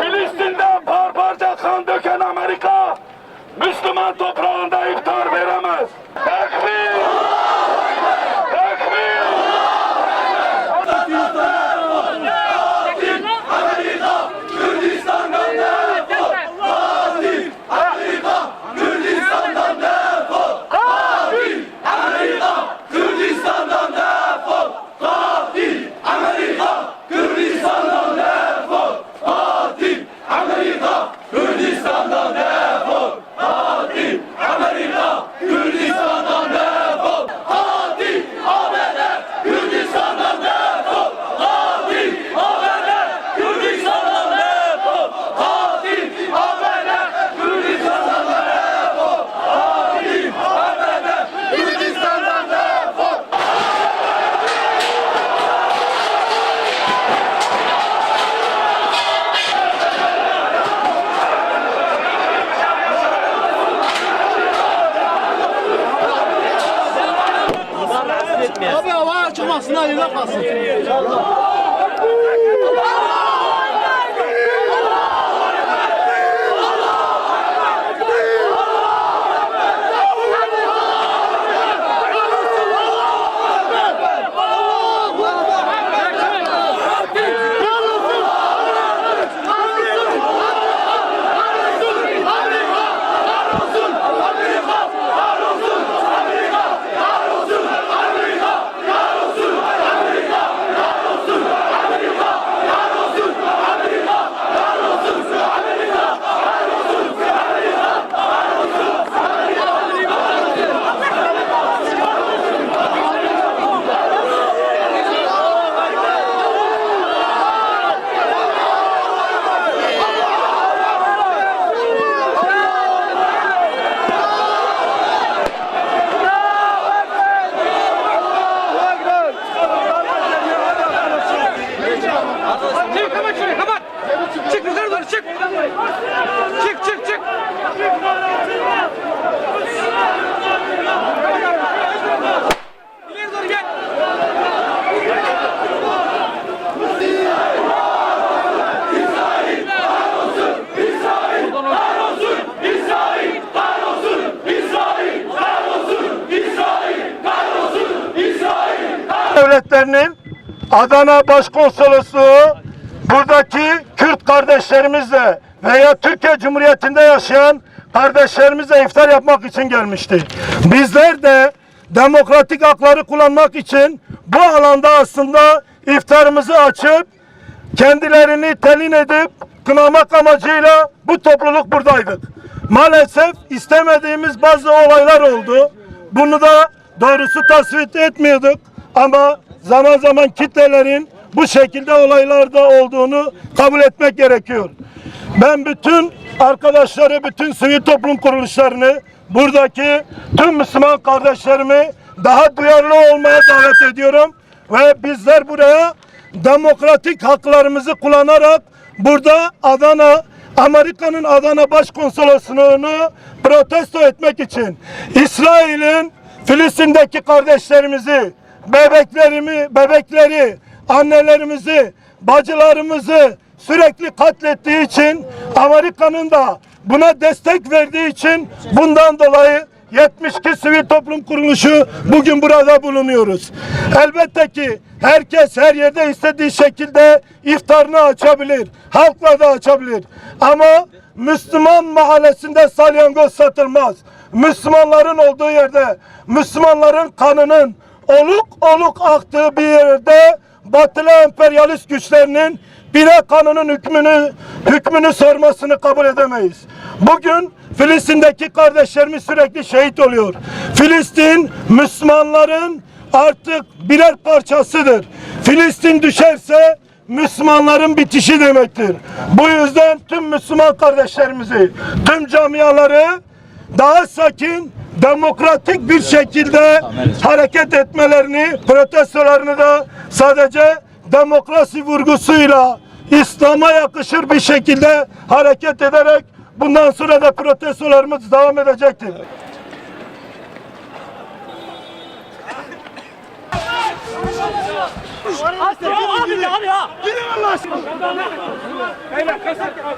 Filistin'den parça kan döken Amerika Müslüman toprağında iftar veremez. Tekbir! Abi hava açılmasın ayıda kalsın. Devletlerinin Adana Başkonsolosluğu buradaki Kürt kardeşlerimizle veya Türkiye Cumhuriyeti'nde yaşayan kardeşlerimizle iftar yapmak için gelmişti. Bizler de demokratik hakları kullanmak için bu alanda aslında iftarımızı açıp kendilerini telin edip kınamak amacıyla bu topluluk buradaydık. Maalesef istemediğimiz bazı olaylar oldu. Bunu da doğrusu tasvip etmiyorduk ama zaman zaman kitlelerin bu şekilde olaylarda olduğunu kabul etmek gerekiyor. Ben bütün arkadaşları, bütün sivil toplum kuruluşlarını, buradaki tüm Müslüman kardeşlerimi daha duyarlı olmaya davet ediyorum ve bizler buraya demokratik haklarımızı kullanarak burada Adana Amerika'nın Adana Başkonsolosluğunu protesto etmek için İsrail'in Filistin'deki kardeşlerimizi, bebeklerimi, bebekleri, annelerimizi, bacılarımızı sürekli katlettiği için Amerika'nın da buna destek verdiği için bundan dolayı 72 sivil toplum kuruluşu bugün burada bulunuyoruz. Elbette ki herkes her yerde istediği şekilde iftarını açabilir. Halkla da açabilir. Ama Müslüman mahallesinde salyangoz satılmaz. Müslümanların olduğu yerde Müslümanların kanının oluk oluk aktığı bir yerde batılı emperyalist güçlerinin bire kanının hükmünü hükmünü sormasını kabul edemeyiz. Bugün Filistin'deki kardeşlerimiz sürekli şehit oluyor. Filistin Müslümanların artık birer parçasıdır. Filistin düşerse Müslümanların bitişi demektir. Bu yüzden tüm Müslüman kardeşlerimizi, tüm camiaları daha sakin, demokratik bir şekilde hareket etmelerini, protestolarını da sadece demokrasi vurgusuyla İslam'a yakışır bir şekilde hareket ederek bundan sonra da protestolarımız devam edecektir. Abi ya abi ya. Gidin Allah aşkına. Beyler.